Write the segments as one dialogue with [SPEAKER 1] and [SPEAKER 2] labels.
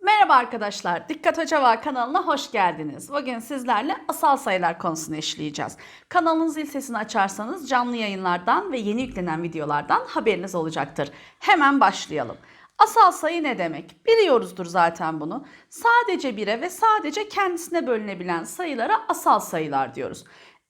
[SPEAKER 1] Merhaba arkadaşlar, Dikkat Hoca kanalına hoş geldiniz. Bugün sizlerle asal sayılar konusunu işleyeceğiz. Kanalın zil sesini açarsanız canlı yayınlardan ve yeni yüklenen videolardan haberiniz olacaktır. Hemen başlayalım. Asal sayı ne demek? Biliyoruzdur zaten bunu. Sadece bire ve sadece kendisine bölünebilen sayılara asal sayılar diyoruz.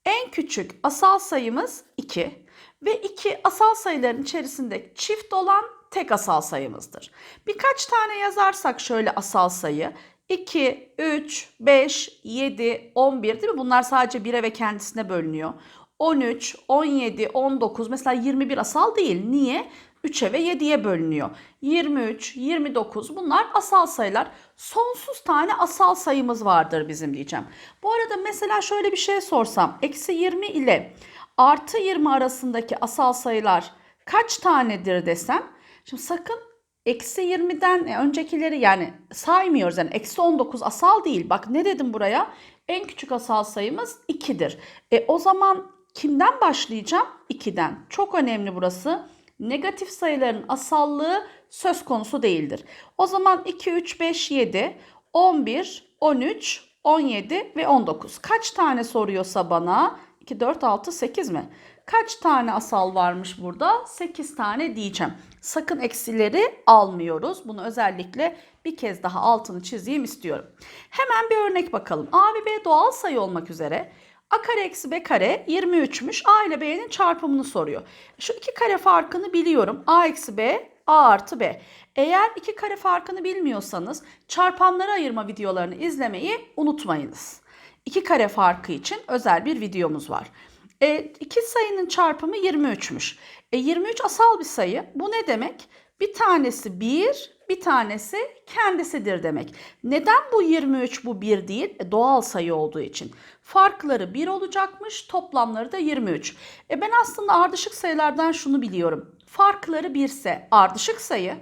[SPEAKER 1] En küçük asal sayımız 2 ve 2 asal sayıların içerisinde çift olan tek asal sayımızdır. Birkaç tane yazarsak şöyle asal sayı 2, 3, 5, 7, 11 değil mi? Bunlar sadece 1'e ve kendisine bölünüyor. 13, 17, 19 mesela 21 asal değil. Niye? 3'e ve 7'ye bölünüyor. 23, 29 bunlar asal sayılar. Sonsuz tane asal sayımız vardır bizim diyeceğim. Bu arada mesela şöyle bir şey sorsam. Eksi 20 ile artı 20 arasındaki asal sayılar kaç tanedir desem. Şimdi sakın eksi 20'den e, öncekileri yani saymıyoruz. Yani eksi 19 asal değil. Bak ne dedim buraya? En küçük asal sayımız 2'dir. E o zaman kimden başlayacağım? 2'den. Çok önemli burası. Negatif sayıların asallığı söz konusu değildir. O zaman 2, 3, 5, 7, 11, 13, 17 ve 19. Kaç tane soruyorsa bana 2, 4, 6, 8 mi? Kaç tane asal varmış burada? 8 tane diyeceğim. Sakın eksileri almıyoruz. Bunu özellikle bir kez daha altını çizeyim istiyorum. Hemen bir örnek bakalım. A ve B doğal sayı olmak üzere A kare eksi B kare 23'müş. A ile B'nin çarpımını soruyor. Şu iki kare farkını biliyorum. A eksi B, A artı B. Eğer iki kare farkını bilmiyorsanız çarpanları ayırma videolarını izlemeyi unutmayınız. İki kare farkı için özel bir videomuz var. E, iki sayının çarpımı 23'müş. E, 23 asal bir sayı. Bu ne demek? Bir tanesi 1, bir tanesi kendisidir demek. Neden bu 23 bu 1 değil? E, doğal sayı olduğu için. Farkları 1 olacakmış, toplamları da 23. E ben aslında ardışık sayılardan şunu biliyorum. Farkları 1 ise ardışık sayı.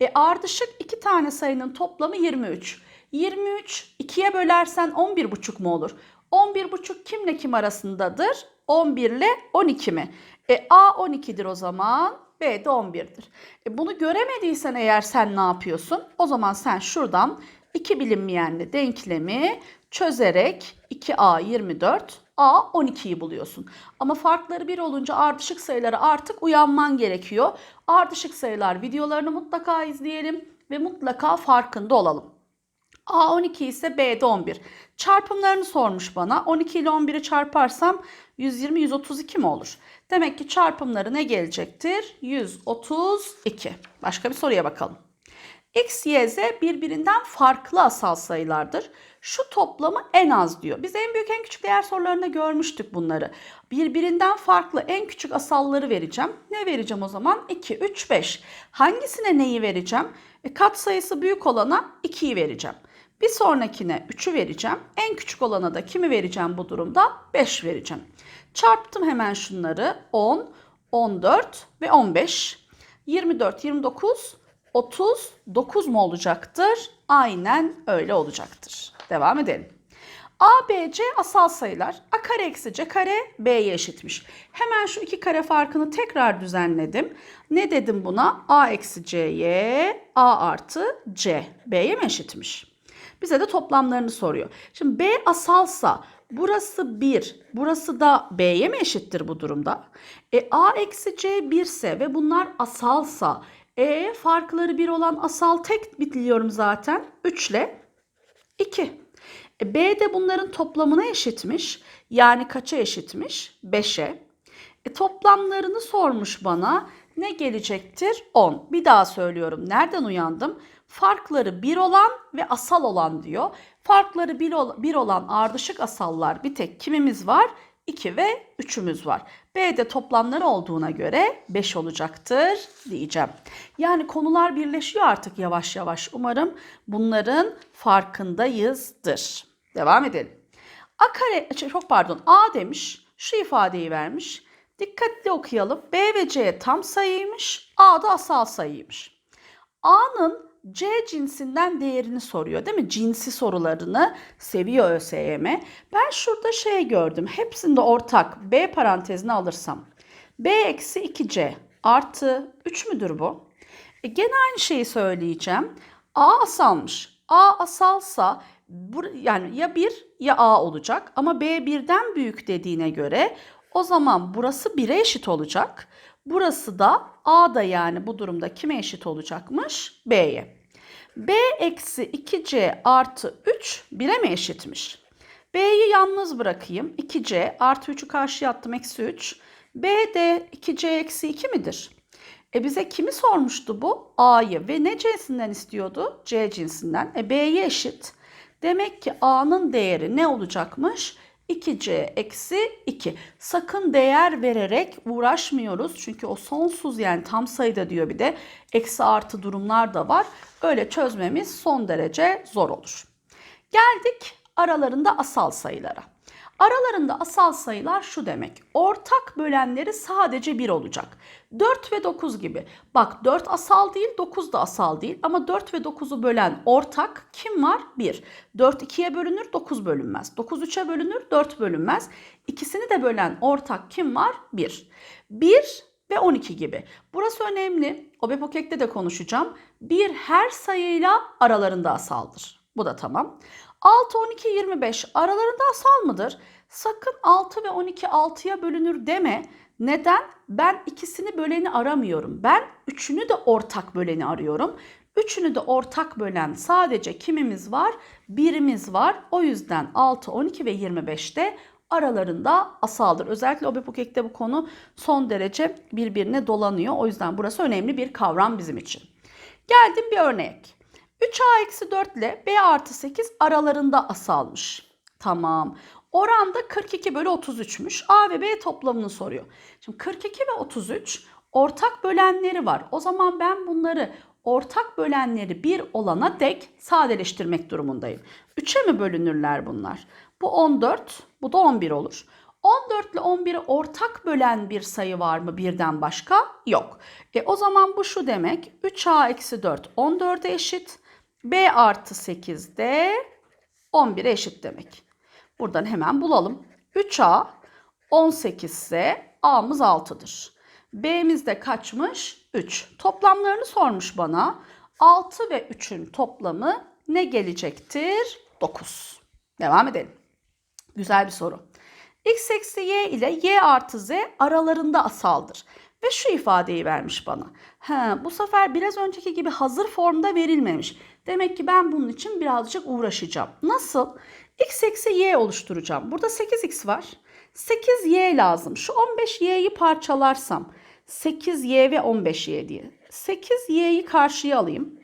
[SPEAKER 1] E ardışık iki tane sayının toplamı 23. 23 2'ye bölersen 11,5 mu olur? 11,5 kimle kim arasındadır? 11 ile 12 mi? E A 12'dir o zaman. B de 11'dir. E bunu göremediysen eğer sen ne yapıyorsun? O zaman sen şuradan iki bilinmeyenli denklemi çözerek 2A 24, A 12'yi buluyorsun. Ama farkları bir olunca ardışık sayılara artık uyanman gerekiyor. Ardışık sayılar videolarını mutlaka izleyelim ve mutlaka farkında olalım. A 12 ise B de 11. Çarpımlarını sormuş bana. 12 ile 11'i çarparsam 120 132 mi olur? Demek ki çarpımları ne gelecektir? 132. Başka bir soruya bakalım. X, Y, Z birbirinden farklı asal sayılardır. Şu toplamı en az diyor. Biz en büyük en küçük değer sorularında görmüştük bunları. Birbirinden farklı en küçük asalları vereceğim. Ne vereceğim o zaman? 2, 3, 5. Hangisine neyi vereceğim? E, kat sayısı büyük olana 2'yi vereceğim. Bir sonrakine 3'ü vereceğim. En küçük olana da kimi vereceğim bu durumda? 5 vereceğim. Çarptım hemen şunları. 10, 14 ve 15. 24, 29, 39 mu olacaktır? Aynen öyle olacaktır. Devam edelim. A, B, C asal sayılar. A kare eksi C kare B'ye eşitmiş. Hemen şu iki kare farkını tekrar düzenledim. Ne dedim buna? A eksi C'ye A artı C. B'ye mi eşitmiş? Bize de toplamlarını soruyor. Şimdi B asalsa burası 1, burası da B'ye mi eşittir bu durumda? E A eksi C 1 ise ve bunlar asalsa e farkları 1 olan asal tek biliyorum zaten. 3 ile 2. E, B de bunların toplamına eşitmiş. Yani kaça eşitmiş? 5'e. E, toplamlarını sormuş bana. Ne gelecektir? 10. Bir daha söylüyorum. Nereden uyandım? Farkları 1 olan ve asal olan diyor. Farkları 1 olan ardışık asallar bir tek kimimiz var? 2 ve 3'ümüz var. B'de toplamları olduğuna göre 5 olacaktır diyeceğim. Yani konular birleşiyor artık yavaş yavaş. Umarım bunların farkındayızdır. Devam edelim. A kare, çok pardon A demiş. Şu ifadeyi vermiş. Dikkatli okuyalım. B ve C tam sayıymış. A da asal sayıymış. A'nın C cinsinden değerini soruyor değil mi? Cinsi sorularını seviyor ÖSYM. Ben şurada şey gördüm. Hepsinde ortak B parantezine alırsam. B eksi 2C artı 3 müdür bu? E gene aynı şeyi söyleyeceğim. A asalmış. A asalsa yani ya 1 ya A olacak ama B birden büyük dediğine göre o zaman burası 1'e eşit olacak. Burası da A da yani bu durumda kime eşit olacakmış? B'ye. B eksi 2C artı 3 1'e mi eşitmiş? B'yi yalnız bırakayım. 2C artı 3'ü karşıya attım eksi 3. B de 2C eksi 2 midir? E bize kimi sormuştu bu? A'yı ve ne cinsinden istiyordu? C cinsinden. E B'ye eşit. Demek ki A'nın değeri ne olacakmış? 2C eksi 2. Sakın değer vererek uğraşmıyoruz. Çünkü o sonsuz yani tam sayıda diyor bir de. Eksi artı durumlar da var. Öyle çözmemiz son derece zor olur. Geldik aralarında asal sayılara. Aralarında asal sayılar şu demek. Ortak bölenleri sadece 1 olacak. 4 ve 9 gibi. Bak 4 asal değil 9 da asal değil ama 4 ve 9'u bölen ortak kim var? 1. 4 2'ye bölünür 9 bölünmez. 9 3'e bölünür 4 bölünmez. İkisini de bölen ortak kim var? 1. 1 ve 12 gibi. Burası önemli. Obepokek'te de konuşacağım. 1 her sayıyla aralarında asaldır. Bu da tamam. 6, 12, 25 aralarında asal mıdır? Sakın 6 ve 12 6'ya bölünür deme. Neden? Ben ikisini böleni aramıyorum. Ben üçünü de ortak böleni arıyorum. Üçünü de ortak bölen sadece kimimiz var? Birimiz var. O yüzden 6, 12 ve 25'te aralarında asaldır. Özellikle Obepokek'te bu konu son derece birbirine dolanıyor. O yüzden burası önemli bir kavram bizim için. Geldim bir örnek. 3a eksi 4 ile b artı 8 aralarında asalmış. Tamam. Oranda 42 bölü 33'müş. A ve B toplamını soruyor. Şimdi 42 ve 33 ortak bölenleri var. O zaman ben bunları ortak bölenleri 1 olana dek sadeleştirmek durumundayım. 3'e mi bölünürler bunlar? Bu 14, bu da 11 olur. 14 ile 11'i ortak bölen bir sayı var mı birden başka? Yok. E o zaman bu şu demek. 3a eksi 4 14'e eşit. B artı 8 de 11'e eşit demek. Buradan hemen bulalım. 3a 18 ise a'mız 6'dır. b'miz de kaçmış? 3. Toplamlarını sormuş bana. 6 ve 3'ün toplamı ne gelecektir? 9. Devam edelim. Güzel bir soru. x eksi y ile y artı z aralarında asaldır. Ve şu ifadeyi vermiş bana. He, bu sefer biraz önceki gibi hazır formda verilmemiş. Demek ki ben bunun için birazcık uğraşacağım. Nasıl? x eksi y oluşturacağım. Burada 8x var. 8y lazım. Şu 15y'yi parçalarsam 8y ve 15y diye. 8y'yi karşıya alayım.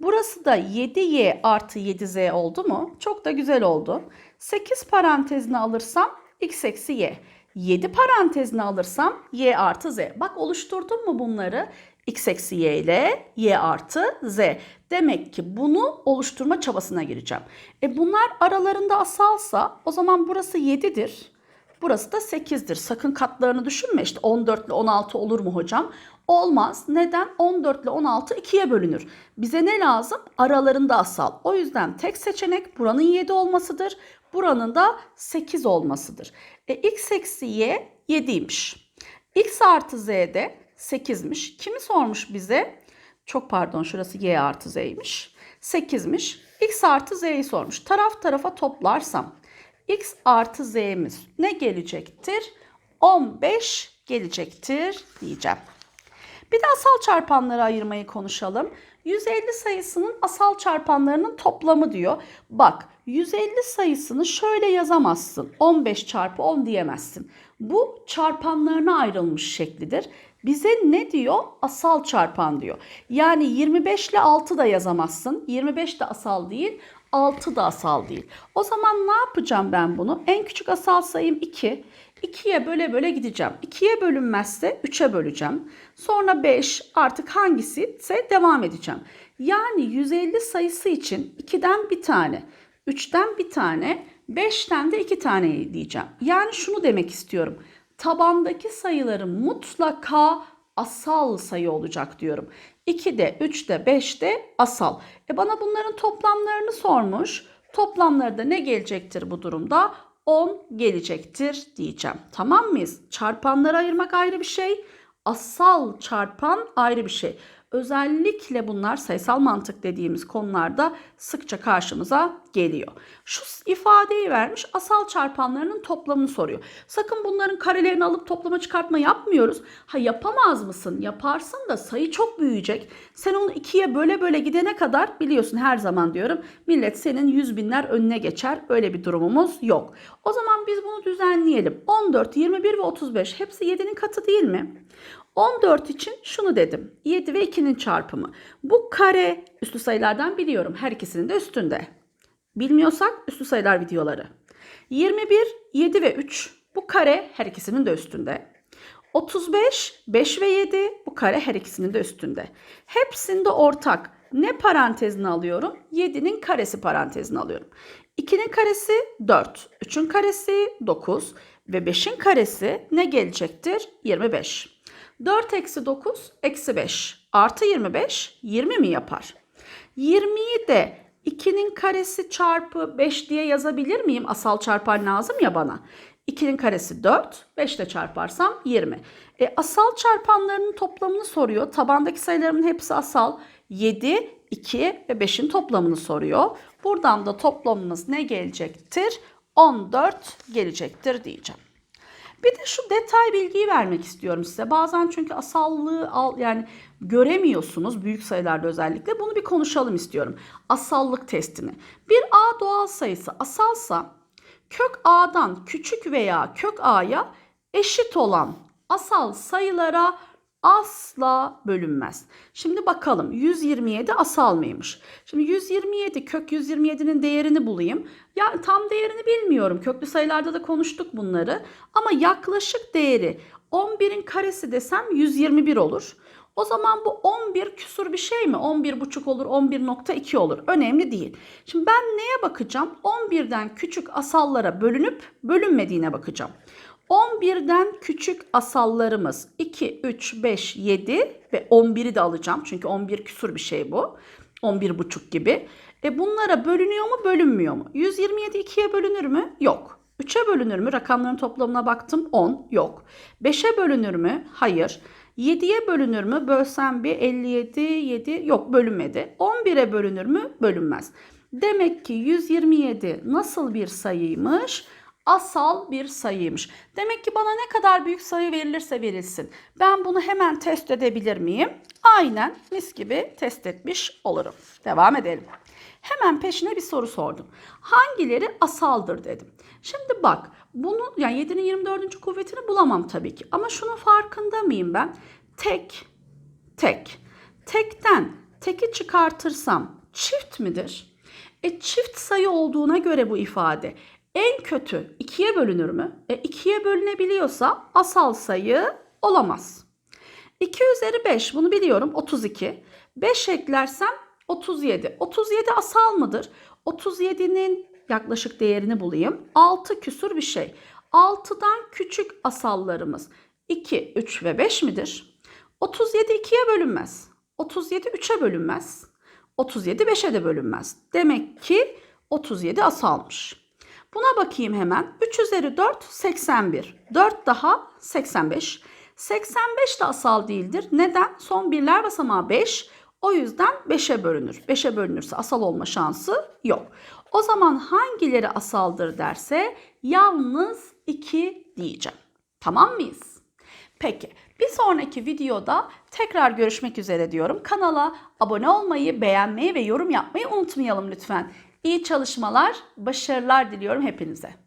[SPEAKER 1] Burası da 7y artı 7z oldu mu? Çok da güzel oldu. 8 parantezine alırsam x eksi y. 7 parantezine alırsam y artı z. Bak oluşturdum mu bunları? x eksi y ile y artı z. Demek ki bunu oluşturma çabasına gireceğim. E bunlar aralarında asalsa o zaman burası 7'dir. Burası da 8'dir. Sakın katlarını düşünme. İşte 14 ile 16 olur mu hocam? Olmaz. Neden? 14 ile 16 ikiye bölünür. Bize ne lazım? Aralarında asal. O yüzden tek seçenek buranın 7 olmasıdır. Buranın da 8 olmasıdır. E, x eksi y 7'ymiş. x artı z de 8'miş. Kimi sormuş bize? Çok pardon şurası y artı z'ymiş. 8'miş. x artı z'yi sormuş. Taraf tarafa toplarsam x artı z'miz ne gelecektir? 15 gelecektir diyeceğim. Bir de asal çarpanları ayırmayı konuşalım. 150 sayısının asal çarpanlarının toplamı diyor. Bak 150 sayısını şöyle yazamazsın. 15 çarpı 10 diyemezsin. Bu çarpanlarına ayrılmış şeklidir. Bize ne diyor? Asal çarpan diyor. Yani 25 ile 6 da yazamazsın. 25 de asal değil. 6 da asal değil. O zaman ne yapacağım ben bunu? En küçük asal sayım 2. 2'ye böle böle gideceğim. 2'ye bölünmezse 3'e böleceğim. Sonra 5 artık hangisi ise devam edeceğim. Yani 150 sayısı için 2'den bir tane, 3'ten bir tane, 5'ten de 2 tane diyeceğim. Yani şunu demek istiyorum. Tabandaki sayıların mutlaka asal sayı olacak diyorum. 2'de, 3'te, 5'te asal. E bana bunların toplamlarını sormuş. Toplamları da ne gelecektir bu durumda? 10 gelecektir diyeceğim. Tamam mıyız? Çarpanları ayırmak ayrı bir şey. Asal çarpan ayrı bir şey. Özellikle bunlar sayısal mantık dediğimiz konularda sıkça karşımıza geliyor. Şu ifadeyi vermiş asal çarpanlarının toplamını soruyor. Sakın bunların karelerini alıp toplama çıkartma yapmıyoruz. Ha yapamaz mısın? Yaparsın da sayı çok büyüyecek. Sen onu ikiye böyle böyle gidene kadar biliyorsun her zaman diyorum millet senin yüz binler önüne geçer. Öyle bir durumumuz yok. O zaman biz bunu düzenleyelim. 14, 21 ve 35 hepsi 7'nin katı değil mi? 14 için şunu dedim. 7 ve 2'nin çarpımı. Bu kare üslü sayılardan biliyorum. Her ikisinin de üstünde. Bilmiyorsak üslü sayılar videoları. 21, 7 ve 3 bu kare her ikisinin de üstünde. 35, 5 ve 7 bu kare her ikisinin de üstünde. Hepsinde ortak. Ne parantezini alıyorum? 7'nin karesi parantezini alıyorum. 2'nin karesi 4, 3'ün karesi 9 ve 5'in karesi ne gelecektir? 25. 4 eksi 9 eksi 5 artı 25 20 mi yapar? 20'yi de 2'nin karesi çarpı 5 diye yazabilir miyim? Asal çarpan lazım ya bana. 2'nin karesi 4, 5 ile çarparsam 20. E, asal çarpanlarının toplamını soruyor. Tabandaki sayılarımın hepsi asal. 7, 2 ve 5'in toplamını soruyor. Buradan da toplamımız ne gelecektir? 14 gelecektir diyeceğim. Bir de şu detay bilgiyi vermek istiyorum size. Bazen çünkü asallığı al yani göremiyorsunuz büyük sayılarda özellikle. Bunu bir konuşalım istiyorum. Asallık testini. Bir A doğal sayısı asalsa kök A'dan küçük veya kök A'ya eşit olan asal sayılara asla bölünmez. Şimdi bakalım 127 asal mıymış? Şimdi 127 kök 127'nin değerini bulayım. Ya tam değerini bilmiyorum. Köklü sayılarda da konuştuk bunları. Ama yaklaşık değeri 11'in karesi desem 121 olur. O zaman bu 11 küsur bir şey mi? 11,5 olur, 11.2 olur. Önemli değil. Şimdi ben neye bakacağım? 11'den küçük asallara bölünüp bölünmediğine bakacağım. 11'den küçük asallarımız 2, 3, 5, 7 ve 11'i de alacağım. Çünkü 11 küsur bir şey bu. 11,5 gibi. E bunlara bölünüyor mu bölünmüyor mu? 127 2'ye bölünür mü? Yok. 3'e bölünür mü? Rakamların toplamına baktım 10 yok. 5'e bölünür mü? Hayır. 7'ye bölünür mü? Bölsem bir 57 7 yok bölünmedi. 11'e bölünür mü? Bölünmez. Demek ki 127 nasıl bir sayıymış? Asal bir sayıymış. Demek ki bana ne kadar büyük sayı verilirse verilsin. Ben bunu hemen test edebilir miyim? Aynen mis gibi test etmiş olurum. Devam edelim. Hemen peşine bir soru sordum. Hangileri asaldır dedim. Şimdi bak bunu yani 7'nin 24. kuvvetini bulamam tabii ki. Ama şunun farkında mıyım ben? Tek, tek. Tekten teki çıkartırsam çift midir? E çift sayı olduğuna göre bu ifade en kötü 2'ye bölünür mü? E 2'ye bölünebiliyorsa asal sayı olamaz. 2 üzeri 5 bunu biliyorum 32. 5 eklersem 37. 37 asal mıdır? 37'nin yaklaşık değerini bulayım. 6 küsur bir şey. 6'dan küçük asallarımız 2, 3 ve 5 midir? 37 2'ye bölünmez. 37 3'e bölünmez. 37 5'e de bölünmez. Demek ki 37 asalmış. Buna bakayım hemen. 3 üzeri 4 81. 4 daha 85. 85 de asal değildir. Neden? Son birler basamağı 5. O yüzden 5'e bölünür. 5'e bölünürse asal olma şansı yok. O zaman hangileri asaldır derse yalnız 2 diyeceğim. Tamam mıyız? Peki bir sonraki videoda tekrar görüşmek üzere diyorum. Kanala abone olmayı, beğenmeyi ve yorum yapmayı unutmayalım lütfen. İyi çalışmalar, başarılar diliyorum hepinize.